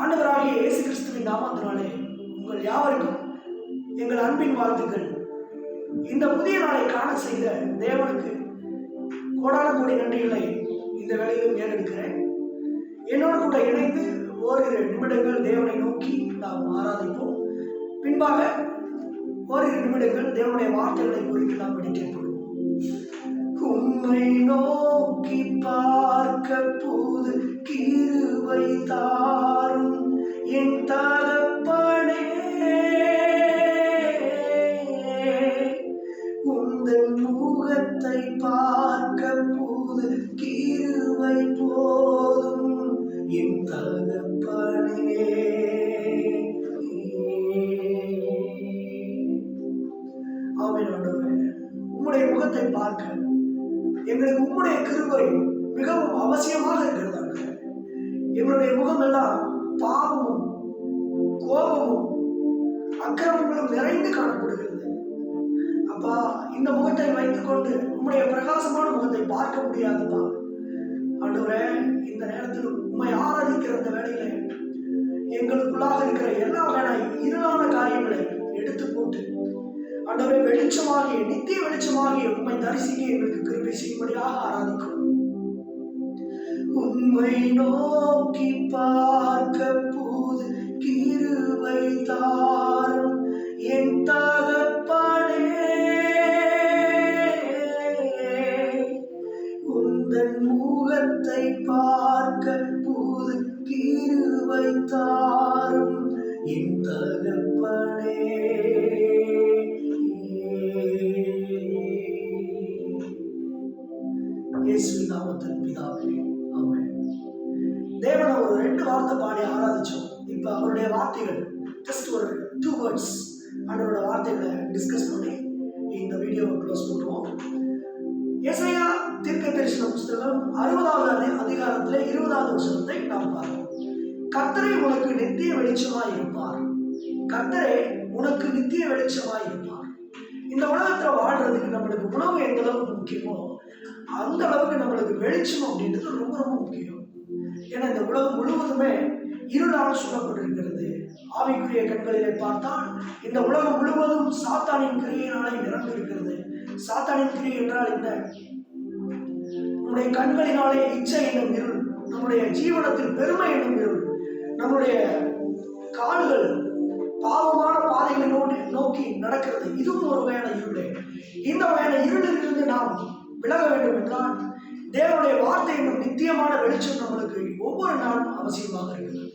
ஆண்டவராகிய இயேசு கிறிஸ்துவின் நாமத்தினாலே உங்கள் யாவருக்கும் எங்கள் அன்பின் வாழ்த்துக்கள். இந்த புதிய நாளை காண செய்த தேவனுக்கு கோடான கோடி நன்றிகளை இந்த வேலையிலும் ஏறெடுக்கிறேன். என்னோடு கூட இணைந்து ஓரிரு நிமிடங்கள் தேவனை நோக்கி நாம் ஆராதிப்போம். பின்பாக ஓரிரு நிமிடங்கள் தேவனுடைய வார்த்தைகளை குறித்து நாம் படிக்கப்படுவோம் உம்மை நோக்கி பார்க்க போது கீறு தாரும் முகத்தை பார்க்க போது கீருவை போதும். என் தகப்பனே உம்முடைய முகத்தை பார்க்க. எங்களுக்கு உம்முடைய கிருபை மிகவும் அவசியமாக இருக்கிறது எங்களுடைய முகம் எல்லாம் பாவமும் கோபமும் அக்கிரமங்களும் நிறைந்து காணப்படுகிறது. அப்பா இந்த முகத்தை வைத்துக்கொண்டு பார்க்க முடியாதுப்பா. ஆண்டவரே இந்த நேரத்தில் உண்மை ஆராதிக்கிற அந்த வேலையில எங்களுக்குள்ளாக இருக்கிற எல்லா வேலை இருளான காரியங்களை எடுத்து போட்டு ஆண்டவரே வெளிச்சமாகிய நித்திய வெளிச்சமாகிய உண்மை தரிசிக்க எங்களுக்கு கிருபை செய்யும்படியாக ஆராதிக்கும் உண்மை நோக்கி பார்க்க போது கிருவை தாரும் என் முகத்தை பார்க்க புது கிருபை தாரும் என் தகப்பனே இயேசுவின் பிதாவே ஆமென். தேவனை ஒரு ரெண்டு வார்த்தை பாடி ஆராதிச்சோம். இப்போ அவருடைய வார்த்தைகள் ஜஸ்ட் ஒரு டூ வேர்ட்ஸ் அவரோட வார்த்தைகளை டிஸ்கஸ் பண்ணி இந்த வீடியோவை க்ளோஸ் பண்ணுவோம். புஸ்தகம் அறுபதாவது அதிகாரத்துல இருபதாவது வசனத்தை நாம் பார்ப்போம். கர்த்தரை உனக்கு நித்திய வெளிச்சமாய் இருப்பார். கர்த்தரே உனக்கு நித்திய வெளிச்சமாய் இருப்பார். இந்த உலகத்துல வாழ்றதுக்கு நம்மளுக்கு உணவு எந்த அளவுக்கு முக்கியமோ அந்த அளவுக்கு நம்மளுக்கு வெளிச்சம் அப்படின்றது ரொம்ப ரொம்ப முக்கியம். ஏன்னா இந்த உலகம் முழுவதுமே இருளால் சூழப்பட்டிருக்கிறது. ஆவிக்குரிய கண்களிலே பார்த்தால் இந்த உலகம் முழுவதும் சாத்தானின் கிரியையினாலே நிரம்பி இருக்கிறது சாத்தானின் கிரியை என்றால் என்ன? நம்முடைய கண்களினாலே இச்சை என்னும் இருள் நம்முடைய ஜீவனத்தில் பெருமை என்னும் இருள் நம்முடைய கால்கள் பாவமான பாதைகளை நோக்கி நோக்கி நடக்கிறது. இதுவும் ஒரு வகையான இருளே. இந்த வகையான இருளிலிருந்து நாம் விலக வேண்டும் என்றால் தேவனுடைய வார்த்தை என்னும் நித்தியமான வெளிச்சம் நம்மளுக்கு ஒவ்வொரு நாளும் அவசியமாக இருக்கிறது.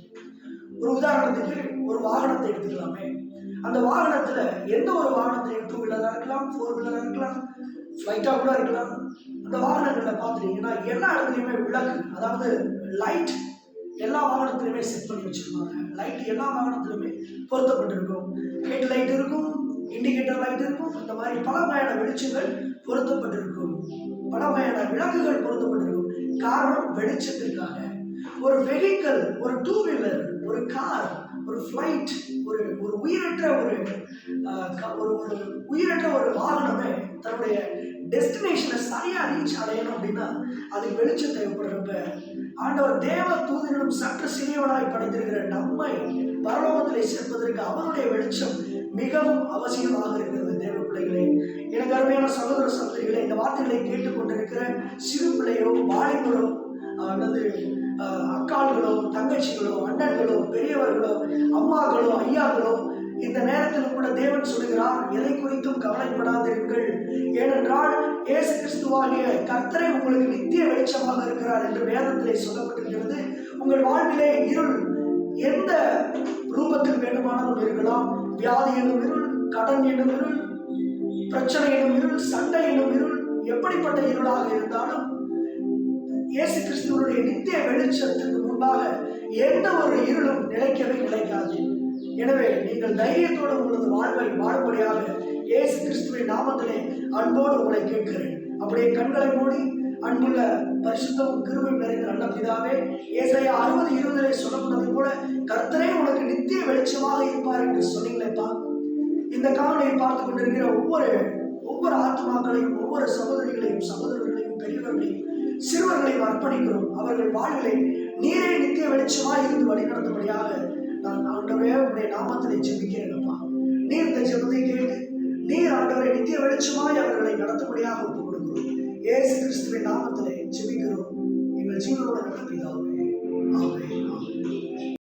ஒரு உதாரணத்துக்கு ஒரு வாகனத்தை எடுத்துக்கலாமே. அந்த வாகனத்துல எந்த ஒரு வாகனத்தையும் டூ வீலராக இருக்கலாம் ஃபோர் வீலராக இருக்கலாம் ஃப்ளைட்டாக கூட இருக்கலாம். அந்த வாகனங்களில் பார்த்துட்டீங்கன்னா எல்லா இடத்துலையுமே விளக்கு அதாவது லைட் எல்லா வாகனத்திலுமே செட் பண்ணி வச்சிருப்பாங்க. லைட் எல்லா வாகனத்திலுமே பொருத்தப்பட்டிருக்கும். ஹெட் லைட் இருக்கும் இண்டிகேட்டர் லைட் இருக்கும் இந்த மாதிரி பல வகையான வெளிச்சங்கள் பொருத்தப்பட்டிருக்கும். பல வகையான விளக்குகள் பொருத்தப்பட்டிருக்கும். காரணம் வெளிச்சத்திற்காக. ஒரு வெஹிக்கிள் ஒரு டூ வீலர் ஒரு கார் ஒரு ஃப்ளைட் ஒரு ஒரு உயிரற்ற ஒரு ஒரு ஒரு உயிரற்ற ஒரு வாகனமே தன்னுடைய டெஸ்டினேஷனை சரியாக ரீச் அடையணும் அப்படின்னா அது வெளிச்சம் தேவைப்படுறப்ப ஆண்டவர் தேவ தூதர்களும் சற்று சிறியவனாய் படைத்திருக்கிற நம்மை பரலோகத்திலே சேர்ப்பதற்கு அவருடைய வெளிச்சம் மிகவும் அவசியமாக இருக்கிறது தேவ பிள்ளைகளே. எனக்கு அருமையான சகோதர சகோதரிகளை இந்த வார்த்தைகளை கேட்டுக்கொண்டிருக்கிற சிறு பிள்ளையோ வாலிபரோ அல்லது தங்கச்சிகளோ அண்ணன்களோ பெரியவர்களோ அம்மாக்களோ ஐயாக்களோ இந்த நேரத்தில் கூட தேவன் சொல்கிறார் எதை குறித்தும் கவலைப்படாதிருங்கள். ஏனென்றால் இயேசு கிறிஸ்துவாகிய கர்த்தரை உங்களுக்கு நித்திய வெளிச்சமாக இருக்கிறார் என்று வேதத்திலே சொல்லப்பட்டிருக்கிறது. உங்கள் வாழ்விலே இருள் எந்த ரூபத்தில் வேண்டுமானாலும் இருக்கலாம். வியாதி எனும் இருள் கடன் எனும் இருள் பிரச்சனை எனும் இருள் சண்டை எனும் இருள் எப்படிப்பட்ட இருளாக இருந்தாலும் இயேசு கிறிஸ்துவனுடைய நித்திய வெளிச்சத்துக்கு முன்பாக எந்த ஒரு இருளும் நிலைக்கவே நிலைக்காது. எனவே நீங்கள் தைரியத்தோடு உங்களது வாழ்வை வாழும்படியாக இயேசு கிறிஸ்துவின் நாமத்திலே அன்போடு உங்களை கேட்கிறேன். அப்படியே கண்களை மூடி அன்புள்ள பரிசுத்தம் கிருமை நிறைந்த நல்ல பிதாவே ஏசையா அறுபது இருபதிலே சொல்லப்பட்டது போல கர்த்தரே உனக்கு நித்திய வெளிச்சமாக இருப்பார் என்று சொன்னீங்களேப்பா. இந்த காணொலியை பார்த்து கொண்டிருக்கிற ஒவ்வொரு ஒவ்வொரு ஆத்மாக்களையும் ஒவ்வொரு சகோதரிகளையும் சகோதரர்களையும் பெரியவர்களையும் அர்ப்பணிக்கிறோம் அவர்கள் வாழ்களை நீரே நித்திய வெளிச்சமாக இருந்து வழிநடத்தும்படியாக நான் ஆண்டவே உடைய நாமத்திலே ஜெபிக்கிறேனப்பா நீர் இந்த ஜெபத்தை கேட்டு நீர் ஆண்டவரை நித்திய வெளிச்சமாய் அவர்களை நடத்தும்படியாக ஒப்புக் கொடுக்கிறோம் ஏசு கிறிஸ்துவின் நாமத்திலே ஜெபிக்கிறோம். எங்கள் ஜீவனோட நடப்பிதாவே